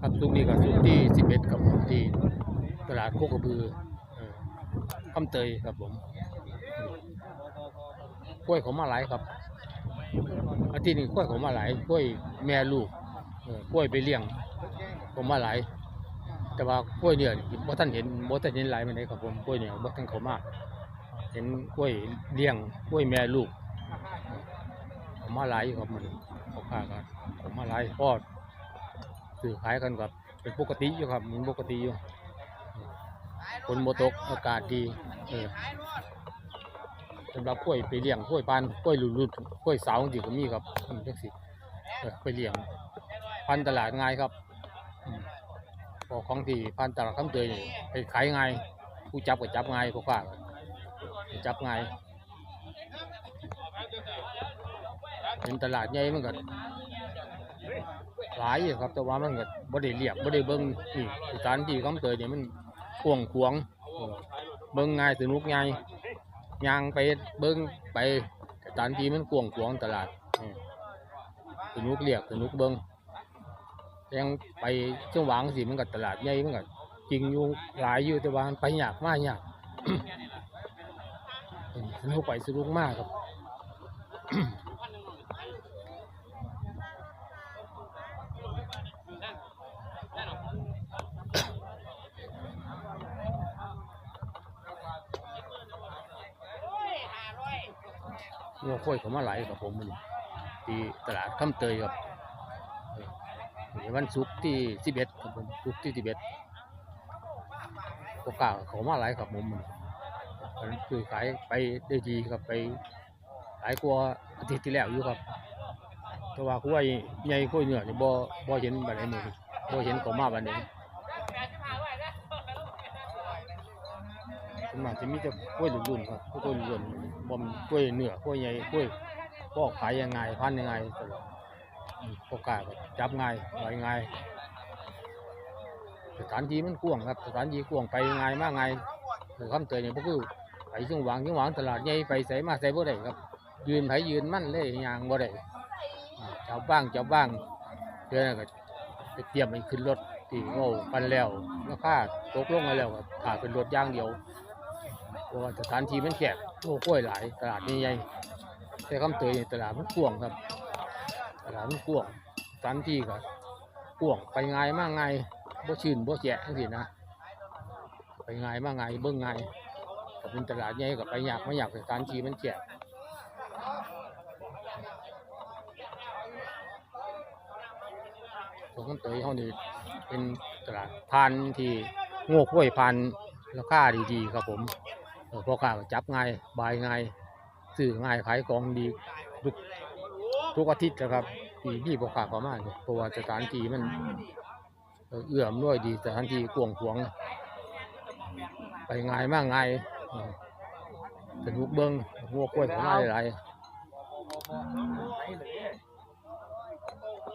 ครับซุกนี้ก็ซุกที่สิบเอ็ดครับผมที่ตลาดโคกระบือเออคำเตยครับผมกล้วยเขามาหลายครับอาทิตย์นี้กล้วยเขามาหลายกล้วยแม่ลูกกล้วยไปเลี้ยงเขามาหลาย แต่ว่ากล้วยเนี่ยบ่ท่านเห็นบ่ท่านเห็นหลายมันได้ครับผมกล้วยเนี่ยบ่ท่านเขามาเห็นกล้วยเลี้ยงกล้วยแม่ลูกเขามาหลายอยู่ครับมันเขาพากันเขามาหลายพอด ซื้อขายกันกับเป็นปกติอยู่ครับมันปกติอยู่ฝนโมตกอากาศดีเออสำหรับกล้วยไปเลี้ยงกล้วยปานกล้วยหลุดๆกล้วยสาวจริงๆก็มีครับอืมจังสิเออไปเลี้ยงพันตลาดง่ายครับอืมพอของที่พันตลาดคำเตยนี่ไปขายง่ายผู้จับก็จับง่ายพวกข้าก็จับง่ายเป็นตลาดใหญ่มันก็ หลายอยู่ครับ แต่ว่ามันก็บ่ได้เรียบบ่ได้เบิ่งนี่สถานที่คำเตยเนี่ยมันกว้างขวางเบิ่งง่ายสนุกง่ายย่างไปเบิ่งไปสถานที่มันกว้างขวางตลาดสนุกเรียกสนุกเบิ่งยังไปจังหวังสิมันก็ตลาดใหญ่มันก็จริงอยู่หลายอยู่แต่ว่าไปยากมากยากสนุกไปสนุกมากครับ งัวข้อยเขามาหลายกับผมมันที่ตลาดคำเตยครับวันศุกร์ที่สิบเอ็ดครับผมศุกร์ที่สิบเอ็ดก็กล้าเขามาหลายกับผมมันคือขายไปได้ดีครับไปหลายกว่าอาทิตย์ที่แล้วอยู่ครับแต่ว่าคุ้ยใหญ่คุ้ยเหนือนี่บ่บ่เห็นบัดไหนมือนี้บ่เห็นเขามาบันี้ มากจะมีแต่กล้วยรุ่นๆครับกล้วยรุ่นๆบ่มกล้วยเหนือกล้วยใหญ่กล้วยก็ขายยังไงพันยังไงตลอดอืมก็กล้าก็จับง่ายไว้ง่ายสถานที่มันกว้างครับสถานที่กว้างไปง่ายมากง่ายคือคำเตือนเนี่ยก็คือไปจังหวังจังหวังตลาดใหญ่ไปใส่มาใส่บ่ได้ครับ ยืนไผยืนมั่นเลยยางบ่ได้อ่าเจ้าบ้างเจ้าบ้างเดือนนนก็ไปเตรียมไปขึ้นรถที่โง่ปันแล้วราคาตกลงมาแล้วครับขาเป็นรถย่างเดียว เพราะว่าสถานที่มันแคบโอ้กล้วยหลาย ตลาดนี่ใหญ่แต่คำเตยตลาดมันกว้างครับ ตลาดมันกว้างสถานที่ก็กว้างไปง่ายมากง่ายบ่ชื่นบ่แฉะจังซี่นะไปง่ายมากง่ายเบิ่งง่ายก็เป็นตลาดใหญ่ก็ไปยากไม่ยากสถานที่มันแคบสวนคำเตยเขานี่เป็นตลาดพันที่ง่กกล้วยพันราคาดีๆครับผม พ่อค้าจับง่ายบายง่ายซื้อง่ายขายของดีทุกทุกอาทิตย์นะครับที่นี่พ่อค้าเขามาเนี่ยเพราะว่าสถานที่มันเอื้อมน้วยดีสถานที่กวางขวางไปง่ายมากง่ายเออสนุกเบิ้งงัวกล้วยเขามาหลาย